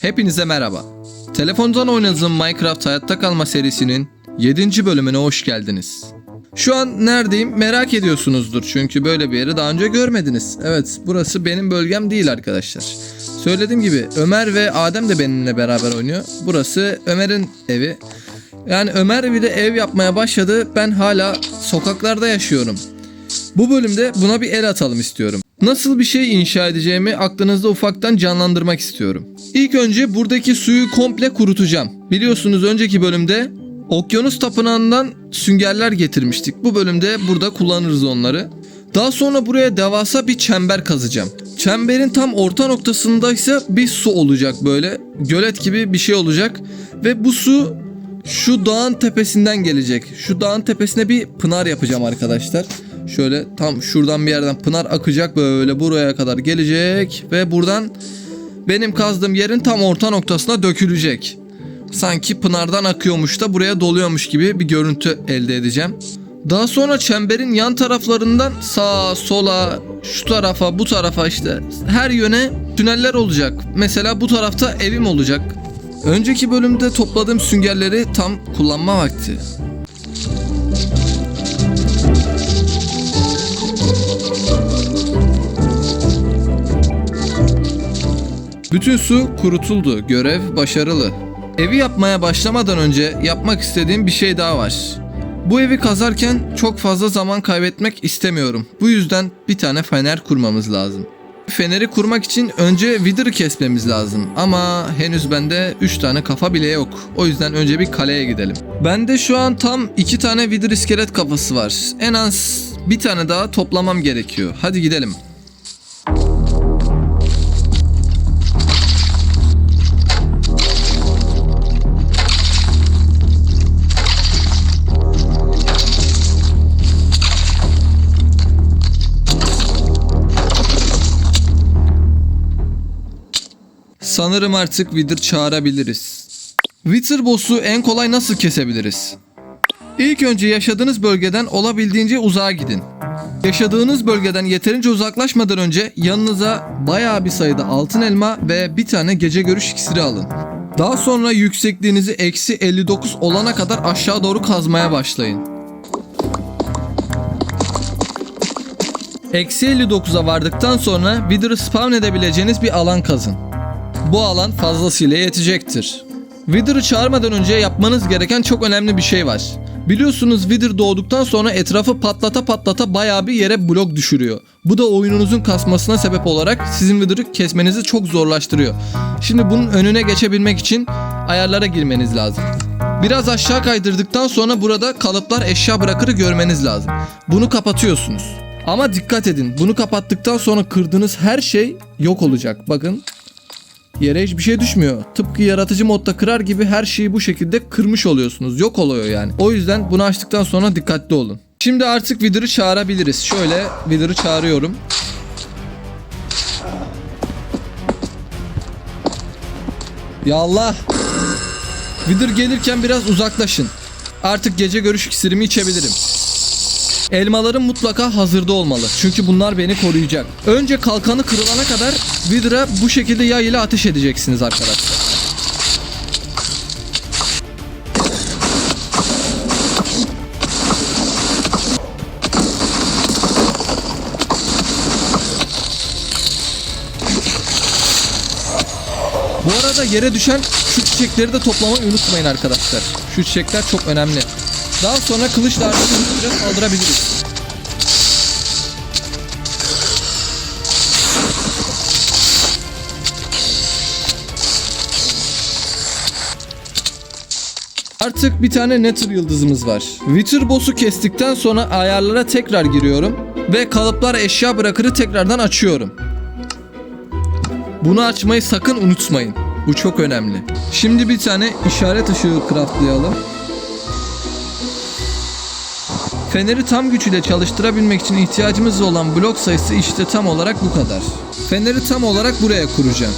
Hepinize merhaba. Telefondan oynadığım Minecraft Hayatta Kalma serisinin 7. bölümüne hoş geldiniz. Şu an neredeyim merak ediyorsunuzdur çünkü böyle bir yeri daha önce görmediniz. Evet burası benim bölgem değil arkadaşlar. Söylediğim gibi Ömer ve Adem de benimle beraber oynuyor. Burası Ömer'in evi. Yani Ömer bile ev yapmaya başladı. Ben hala sokaklarda yaşıyorum. Bu bölümde buna bir el atalım istiyorum. Nasıl bir şey inşa edeceğimi aklınızda ufaktan canlandırmak istiyorum. İlk önce buradaki suyu komple kurutacağım. Biliyorsunuz önceki bölümde Okyanus Tapınağı'ndan süngerler getirmiştik. Bu bölümde burada kullanırız onları. Daha sonra buraya devasa bir çember kazacağım. Çemberin tam orta noktasında ise bir su olacak böyle. Gölet gibi bir şey olacak. Ve bu su şu dağın tepesinden gelecek. Şu dağın tepesine bir pınar yapacağım arkadaşlar. Şöyle tam şuradan bir yerden pınar akacak böyle buraya kadar gelecek ve buradan benim kazdığım yerin tam orta noktasına dökülecek. Sanki pınardan akıyormuş da buraya doluyormuş gibi bir görüntü elde edeceğim. Daha sonra çemberin yan taraflarından sağa, sola, şu tarafa, bu tarafa işte her yöne tüneller olacak. Mesela bu tarafta evim olacak. Önceki bölümde topladığım süngerleri tam kullanma vakti. Bütün su kurutuldu. Görev başarılı. Evi yapmaya başlamadan önce yapmak istediğim bir şey daha var. Bu evi kazarken çok fazla zaman kaybetmek istemiyorum. Bu yüzden bir tane fener kurmamız lazım. Feneri kurmak için önce Wither'ı kesmemiz lazım. Ama henüz bende 3 tane kafa bile yok. O yüzden önce bir kaleye gidelim. Bende şu an tam 2 tane Wither iskelet kafası var. En az bir tane daha toplamam gerekiyor. Hadi gidelim. Sanırım artık Wither çağırabiliriz. Wither boss'u en kolay nasıl kesebiliriz? İlk önce yaşadığınız bölgeden olabildiğince uzağa gidin. Yaşadığınız bölgeden yeterince uzaklaşmadan önce yanınıza bayağı bir sayıda altın elma ve bir tane gece görüş iksiri alın. Daha sonra yüksekliğinizi eksi 59 olana kadar aşağı doğru kazmaya başlayın. Eksi 59'a vardıktan sonra Wither'ı spawn edebileceğiniz bir alan kazın. Bu alan fazlasıyla yetecektir. Wither'ı çağırmadan önce yapmanız gereken çok önemli bir şey var. Biliyorsunuz Wither doğduktan sonra etrafı patlata patlata bayağı bir yere blok düşürüyor. Bu da oyununuzun kasmasına sebep olarak sizin Wither'ı kesmenizi çok zorlaştırıyor. Şimdi bunun önüne geçebilmek için ayarlara girmeniz lazım. Biraz aşağı kaydırdıktan sonra burada kalıplar eşya bırakırı görmeniz lazım. Bunu kapatıyorsunuz. Ama dikkat edin bunu kapattıktan sonra kırdığınız her şey yok olacak. Bakın Yere hiçbir şey düşmüyor. Tıpkı yaratıcı modda kırar gibi her şeyi bu şekilde kırmış oluyorsunuz. Yok oluyor yani. O yüzden bunu açtıktan sonra dikkatli olun. Şimdi artık Wither'ı çağırabiliriz. Şöyle Wither'ı çağırıyorum. Ya Allah. Wither gelirken biraz uzaklaşın. Artık gece görüş iksirimi içebilirim. Elmalarım mutlaka hazırda olmalı. Çünkü bunlar beni koruyacak. Önce kalkanı kırılana kadar Wither'a bu şekilde yay ile ateş edeceksiniz arkadaşlar. Bu arada yere düşen şu çiçekleri de toplamayı unutmayın arkadaşlar. Şu çiçekler çok önemli. Daha sonra kılıçla artık hızlıca saldırabiliriz. Artık bir tane Nether yıldızımız var. Wither boss'u kestikten sonra ayarlara tekrar giriyorum ve kalıplar eşya bırakırı tekrardan açıyorum. Bunu açmayı sakın unutmayın. Bu çok önemli. Şimdi bir tane işaret ışığı craftlayalım. Feneri tam güç ile çalıştırabilmek için ihtiyacımız olan blok sayısı işte tam olarak bu kadar. Feneri tam olarak buraya kuracağım.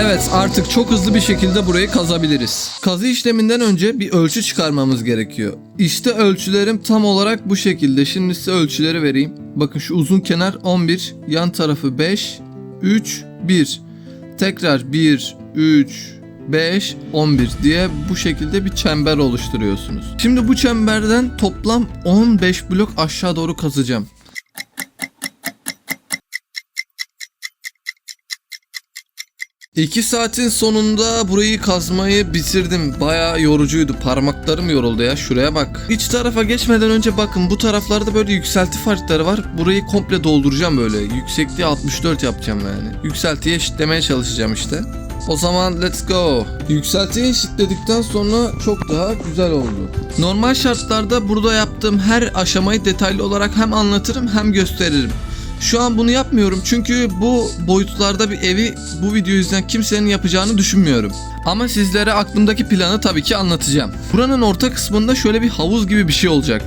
Evet artık çok hızlı bir şekilde burayı kazabiliriz. Kazı işleminden önce bir ölçü çıkarmamız gerekiyor. İşte ölçülerim tam olarak bu şekilde. Şimdi size ölçüleri vereyim. Bakın şu uzun kenar 11, yan tarafı 5, 3, 1. Tekrar 1, 3, 5, 11 diye bu şekilde bir çember oluşturuyorsunuz. Şimdi bu çemberden toplam 15 blok aşağı doğru kazacağım. İki saatin sonunda burayı kazmayı bitirdim. Bayağı yorucuydu. Parmaklarım yoruldu ya. Şuraya bak. İç tarafa geçmeden önce bakın bu taraflarda böyle yükselti farkları var. Burayı komple dolduracağım böyle. Yüksekliği 64 yapacağım yani. Yükseltiyi eşitlemeye çalışacağım işte. O zaman let's go. Yükseltiyi eşitledikten sonra çok daha güzel oldu. Normal şartlarda burada yaptığım her aşamayı detaylı olarak hem anlatırım hem gösteririm. Şu an bunu yapmıyorum çünkü bu boyutlarda bir evi bu video yüzden kimsenin yapacağını düşünmüyorum. Ama sizlere aklımdaki planı tabii ki anlatacağım. Buranın orta kısmında şöyle bir havuz gibi bir şey olacak.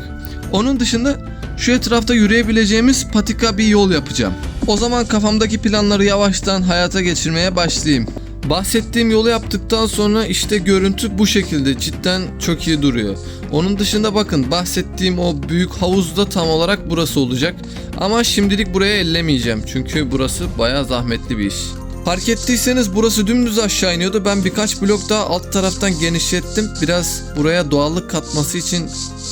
Onun dışında şu etrafta yürüyebileceğimiz patika bir yol yapacağım. O zaman kafamdaki planları yavaştan hayata geçirmeye başlayayım. Bahsettiğim yolu yaptıktan sonra işte görüntü bu şekilde cidden çok iyi duruyor. Onun dışında bakın bahsettiğim o büyük havuz da tam olarak burası olacak. Ama şimdilik buraya ellemeyeceğim çünkü burası bayağı zahmetli bir iş. Fark ettiyseniz burası dümdüz aşağı iniyordu. Ben birkaç blok daha alt taraftan genişlettim. Biraz buraya doğallık katması için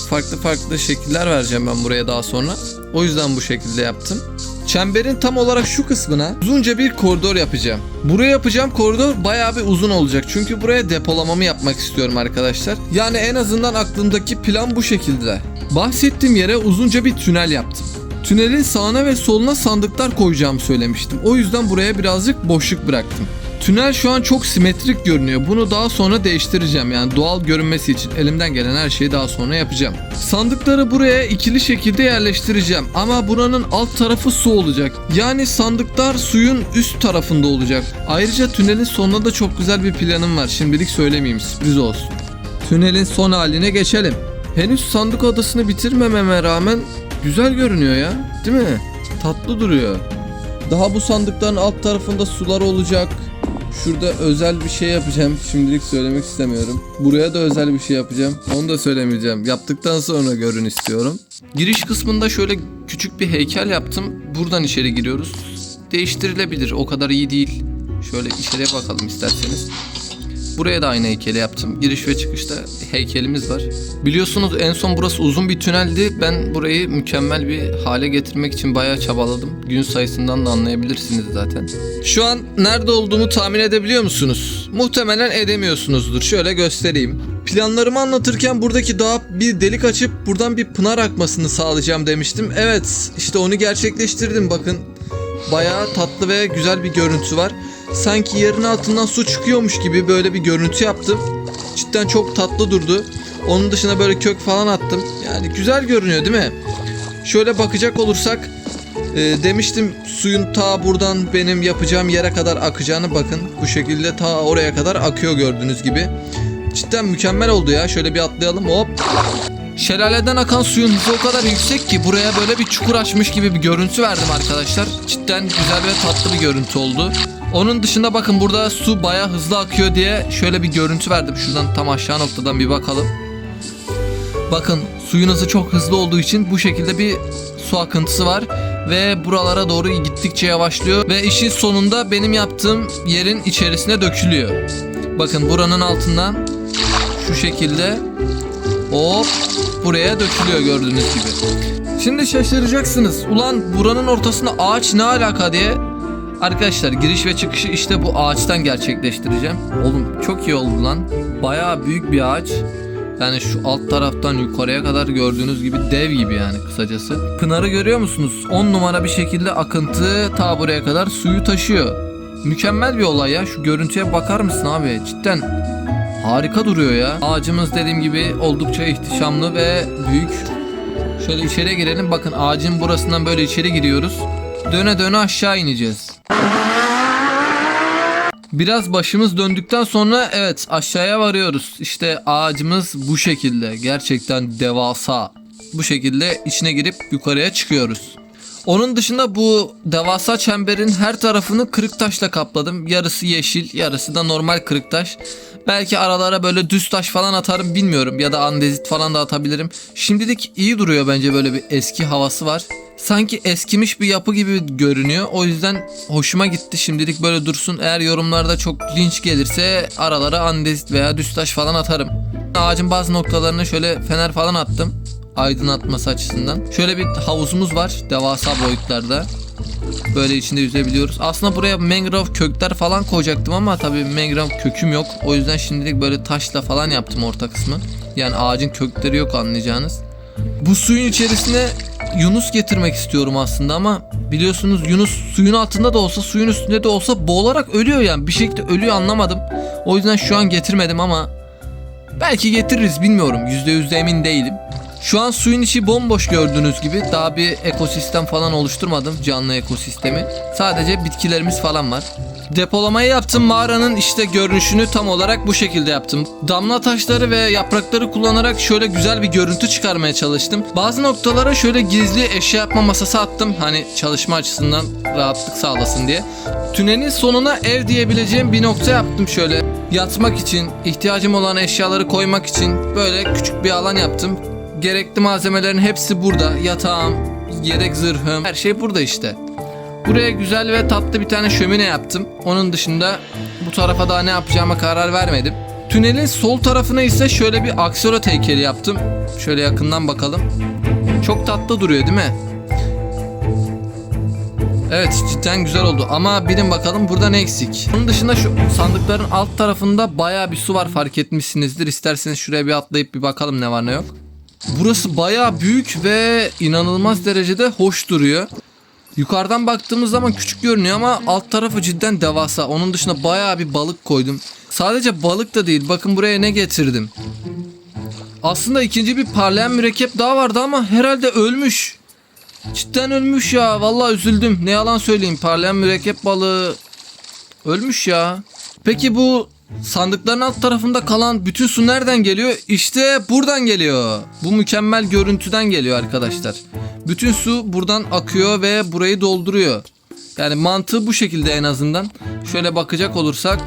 farklı farklı şekiller vereceğim ben buraya daha sonra. O yüzden bu şekilde yaptım. Çemberin tam olarak şu kısmına uzunca bir koridor yapacağım. Buraya yapacağım koridor bayağı bir uzun olacak. Çünkü buraya depolamamı yapmak istiyorum arkadaşlar. Yani en azından aklımdaki plan bu şekilde. Bahsettiğim yere uzunca bir tünel yaptım. Tünelin sağına ve soluna sandıklar koyacağımı söylemiştim. O yüzden buraya birazcık boşluk bıraktım. Tünel şu an çok simetrik görünüyor. Bunu daha sonra değiştireceğim. Yani doğal görünmesi için elimden gelen her şeyi daha sonra yapacağım. Sandıkları buraya ikili şekilde yerleştireceğim. Ama buranın alt tarafı su olacak. Yani sandıklar suyun üst tarafında olacak. Ayrıca tünelin sonunda da çok güzel bir planım var. Şimdilik söylemeyeyim sürpriz olsun. Tünelin son haline geçelim. Henüz sandık odasını bitirmememe rağmen güzel görünüyor ya. Değil mi? Tatlı duruyor. Daha bu sandıkların alt tarafında sular olacak. Şurada özel bir şey yapacağım. Şimdilik söylemek istemiyorum. Buraya da özel bir şey yapacağım. Onu da söylemeyeceğim. Yaptıktan sonra görün istiyorum. Giriş kısmında şöyle küçük bir heykel yaptım. Buradan içeri giriyoruz. Değiştirilebilir. O kadar iyi değil. Şöyle içeriye bakalım isterseniz. Buraya da aynı heykeli yaptım. Giriş ve çıkışta heykelimiz var. Biliyorsunuz en son burası uzun bir tüneldi. Ben burayı mükemmel bir hale getirmek için bayağı çabaladım. Gün sayısından da anlayabilirsiniz zaten. Şu an nerede olduğumu tahmin edebiliyor musunuz? Muhtemelen edemiyorsunuzdur. Şöyle göstereyim. Planlarımı anlatırken buradaki dağa bir delik açıp buradan bir pınar akmasını sağlayacağım demiştim. Evet işte onu gerçekleştirdim bakın. Bayağı tatlı ve güzel bir görüntü var. Sanki yerin altından su çıkıyormuş gibi böyle bir görüntü yaptım. Cidden çok tatlı durdu. Onun dışına böyle kök falan attım. Yani güzel görünüyor değil mi? Şöyle bakacak olursak e, demiştim suyun ta buradan benim yapacağım yere kadar akacağını bakın. Bu şekilde ta oraya kadar akıyor gördüğünüz gibi. Cidden mükemmel oldu ya. Şöyle bir atlayalım hop. Şelaleden akan suyun hızı o kadar yüksek ki buraya böyle bir çukur açmış gibi bir görüntü verdim arkadaşlar. Cidden güzel ve tatlı bir görüntü oldu. Onun dışında bakın burada su baya hızlı akıyor diye şöyle bir görüntü verdim. Şuradan tam aşağı noktadan bir bakalım. Bakın suyun hızı çok hızlı olduğu için bu şekilde bir su akıntısı var ve buralara doğru gittikçe yavaşlıyor ve işin sonunda benim yaptığım yerin içerisine dökülüyor. Bakın buranın altından şu şekilde hop buraya dökülüyor gördüğünüz gibi. Şimdi şaşıracaksınız. Ulan buranın ortasında ağaç ne alaka diye. Arkadaşlar giriş ve çıkışı işte bu ağaçtan gerçekleştireceğim. Oğlum çok iyi oldu lan. Bayağı büyük bir ağaç. Yani şu alt taraftan yukarıya kadar gördüğünüz gibi dev gibi yani kısacası. Pınarı görüyor musunuz? 10 numara bir şekilde akıntı ta buraya kadar suyu taşıyor. Mükemmel bir olay ya. Şu görüntüye bakar mısın abi? Cidden harika duruyor ya. Ağacımız dediğim gibi oldukça ihtişamlı ve büyük. Şöyle içeri girelim. Bakın ağacın burasından böyle içeri giriyoruz. Döne döne aşağı ineceğiz. Biraz başımız döndükten sonra evet aşağıya varıyoruz. İşte ağacımız bu şekilde. Gerçekten devasa. Bu şekilde içine girip yukarıya çıkıyoruz. Onun dışında bu devasa çemberin her tarafını kırık taşla kapladım. Yarısı yeşil, yarısı da normal kırık taş. Belki aralara böyle düz taş falan atarım bilmiyorum ya da andezit falan da atabilirim. Şimdilik iyi duruyor bence böyle bir eski havası var. Sanki eskimiş bir yapı gibi görünüyor. O yüzden hoşuma gitti. Şimdilik böyle dursun. Eğer yorumlarda çok linç gelirse aralara andezit veya düz taş falan atarım. Ağacın bazı noktalarına şöyle fener falan attım. Aydınlatması açısından. Şöyle bir havuzumuz var. Devasa boyutlarda. Böyle içinde yüzebiliyoruz. Aslında buraya mangrove kökler falan koyacaktım ama tabii mangrove köküm yok. O yüzden şimdilik böyle taşla falan yaptım orta kısmı. Yani ağacın kökleri yok anlayacağınız. Bu suyun içerisine Yunus getirmek istiyorum aslında ama biliyorsunuz Yunus suyun altında da olsa suyun üstünde de olsa boğularak ölüyor yani. Bir şekilde ölüyor anlamadım. O yüzden şu an getirmedim ama belki getiririz bilmiyorum. %100 de emin değilim. Şu an suyun içi bomboş gördüğünüz gibi. Daha bir ekosistem falan oluşturmadım. Canlı ekosistemi. Sadece bitkilerimiz falan var. Depolamayı yaptım mağaranın işte görünüşünü tam olarak bu şekilde yaptım. Damla taşları ve yaprakları kullanarak şöyle güzel bir görüntü çıkarmaya çalıştım. Bazı noktalara şöyle gizli eşya yapma masası attım. Hani çalışma açısından rahatlık sağlasın diye. Tünelin sonuna ev diyebileceğim bir nokta yaptım şöyle. Yatmak için, ihtiyacım olan eşyaları koymak için böyle küçük bir alan yaptım. Gerekli malzemelerin hepsi burada. Yatağım, yedek zırhım, her şey burada işte. Buraya güzel ve tatlı bir tane şömine yaptım. Onun dışında bu tarafa daha ne yapacağıma karar vermedim. Tünelin sol tarafına ise şöyle bir aksolot heykeli yaptım. Şöyle yakından bakalım. Çok tatlı duruyor değil mi? Evet cidden güzel oldu ama bilin bakalım burada ne eksik. Onun dışında şu sandıkların alt tarafında baya bir su var fark etmişsinizdir. İsterseniz şuraya bir atlayıp bir bakalım ne var ne yok. Burası baya büyük ve inanılmaz derecede hoş duruyor. Yukarıdan baktığımız zaman küçük görünüyor ama alt tarafı cidden devasa. Onun dışında bayağı bir balık koydum. Sadece balık da değil. Bakın buraya ne getirdim. Aslında ikinci bir parlayan mürekkep daha vardı ama herhalde ölmüş. Cidden ölmüş ya. Vallahi üzüldüm. Ne yalan söyleyeyim. Parlayan mürekkep balığı ölmüş ya. Peki bu sandıkların alt tarafında kalan bütün su nereden geliyor? İşte buradan geliyor. Bu mükemmel görüntüden geliyor arkadaşlar. Bütün su buradan akıyor ve burayı dolduruyor. Yani mantığı bu şekilde en azından. Şöyle bakacak olursak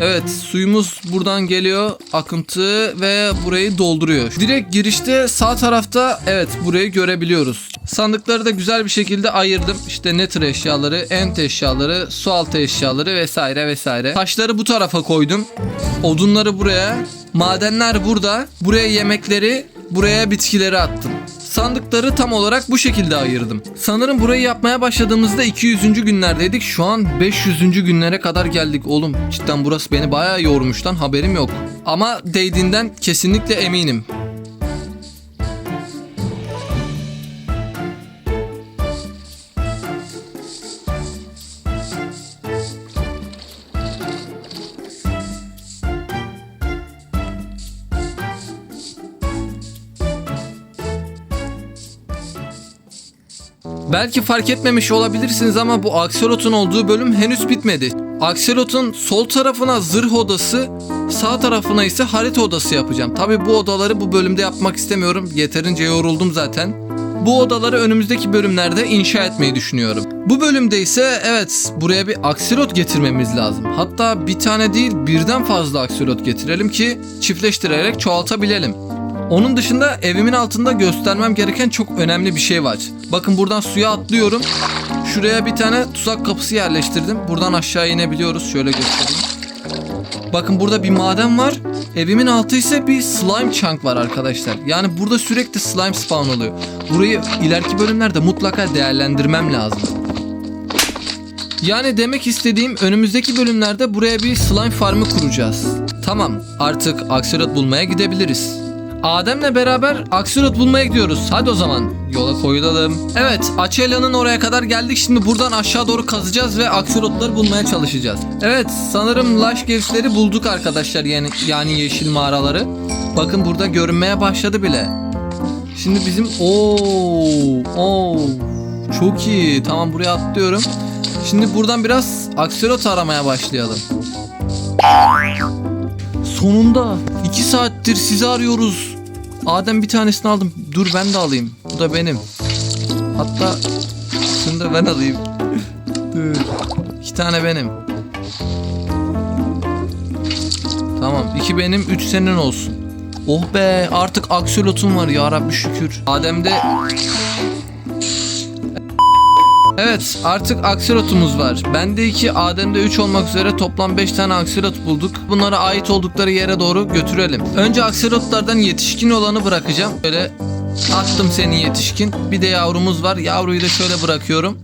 Evet suyumuz buradan geliyor akıntı ve burayı dolduruyor. Direkt girişte sağ tarafta evet burayı görebiliyoruz. Sandıkları da güzel bir şekilde ayırdım. İşte nether eşyaları, ent eşyaları, su altı eşyaları vesaire vesaire. Taşları bu tarafa koydum. Odunları buraya. Madenler burada. Buraya yemekleri, buraya bitkileri attım. Sandıkları tam olarak bu şekilde ayırdım. Sanırım burayı yapmaya başladığımızda 200. günlerdeydik. Şu an 500. günlere kadar geldik. Oğlum cidden burası beni bayağı yormuş lan haberim yok. Ama değdiğinden kesinlikle eminim. Belki fark etmemiş olabilirsiniz ama bu Axolot'un olduğu bölüm henüz bitmedi. Axolot'un sol tarafına zırh odası, sağ tarafına ise harita odası yapacağım. Tabi bu odaları bu bölümde yapmak istemiyorum. Yeterince yoruldum zaten. Bu odaları önümüzdeki bölümlerde inşa etmeyi düşünüyorum. Bu bölümde ise evet buraya bir aksilot getirmemiz lazım. Hatta bir tane değil birden fazla aksilot getirelim ki çiftleştirerek çoğaltabilelim. Onun dışında evimin altında göstermem gereken çok önemli bir şey var. Bakın buradan suya atlıyorum. Şuraya bir tane tuzak kapısı yerleştirdim. Buradan aşağı inebiliyoruz. Şöyle göstereyim. Bakın burada bir maden var. Evimin altı ise bir slime chunk var arkadaşlar. Yani burada sürekli slime spawn oluyor. Burayı ileriki bölümlerde mutlaka değerlendirmem lazım. Yani demek istediğim önümüzdeki bölümlerde buraya bir slime farmı kuracağız. Tamam artık aksolot bulmaya gidebiliriz. Adem'le beraber aksolot bulmaya gidiyoruz. Hadi o zaman yola koyulalım. Evet Açelya'nın oraya kadar geldik. Şimdi buradan aşağı doğru kazacağız ve aksolotları bulmaya çalışacağız. Evet sanırım Lush Caves'leri bulduk arkadaşlar yani, yani yeşil mağaraları. Bakın burada görünmeye başladı bile. Şimdi bizim ooo ooo çok iyi. Tamam buraya atlıyorum. Şimdi buradan biraz aksolot aramaya başlayalım. Sonunda 2 saattir sizi arıyoruz. Adem bir tanesini aldım. Dur ben de alayım. Bu da benim. Hatta Şunu da ben alayım. Dur. İki tane benim. Tamam. iki benim, üç senin olsun. Oh be artık aksolotum var ya Rabbi şükür. Adem'de Evet artık aksilotumuz var. Bende 2, Adem'de 3 olmak üzere toplam 5 tane aksilot bulduk. Bunlara ait oldukları yere doğru götürelim. Önce aksilotlardan yetişkin olanı bırakacağım. Böyle attım seni yetişkin. Bir de yavrumuz var. Yavruyu da şöyle bırakıyorum.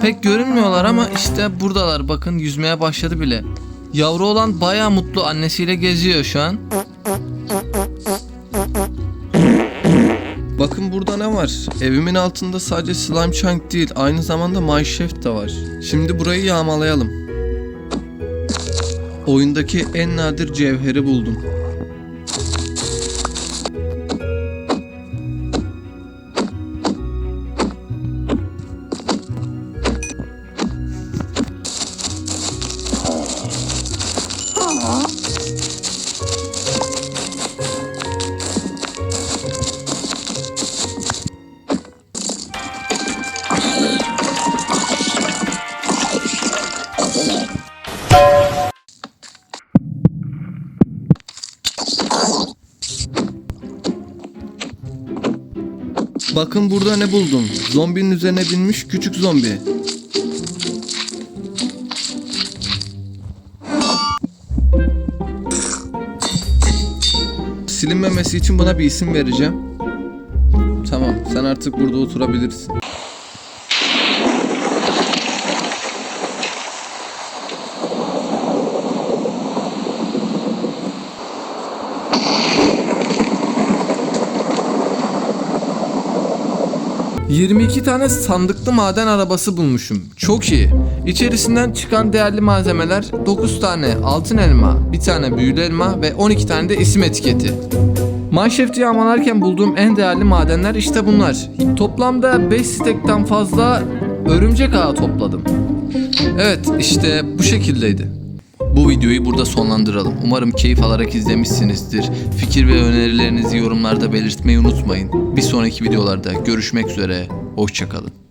Pek görünmüyorlar ama işte buradalar. Bakın yüzmeye başladı bile. Yavru olan baya mutlu annesiyle geziyor şu an. Ne var? Evimin altında sadece slime chunk değil, aynı zamanda mineshaft da var. Şimdi burayı yağmalayalım. Oyundaki en nadir cevheri buldum. Bakın burada ne buldum. Zombinin üzerine binmiş küçük zombi. Silinmemesi için buna bir isim vereceğim. Tamam, sen artık burada oturabilirsin. ...22 tane sandıklı maden arabası bulmuşum. Çok iyi. İçerisinden çıkan değerli malzemeler 9 tane altın elma, bir tane büyülü elma ve 12 tane de isim etiketi. Mineshaft'ı yağmalarken bulduğum en değerli madenler işte bunlar. Toplamda 5 stekten fazla örümcek ağı topladım. Evet işte bu şekildeydi. Bu videoyu burada sonlandıralım. Umarım keyif alarak izlemişsinizdir. Fikir ve önerilerinizi yorumlarda belirtmeyi unutmayın. Bir sonraki videolarda görüşmek üzere. Hoşçakalın.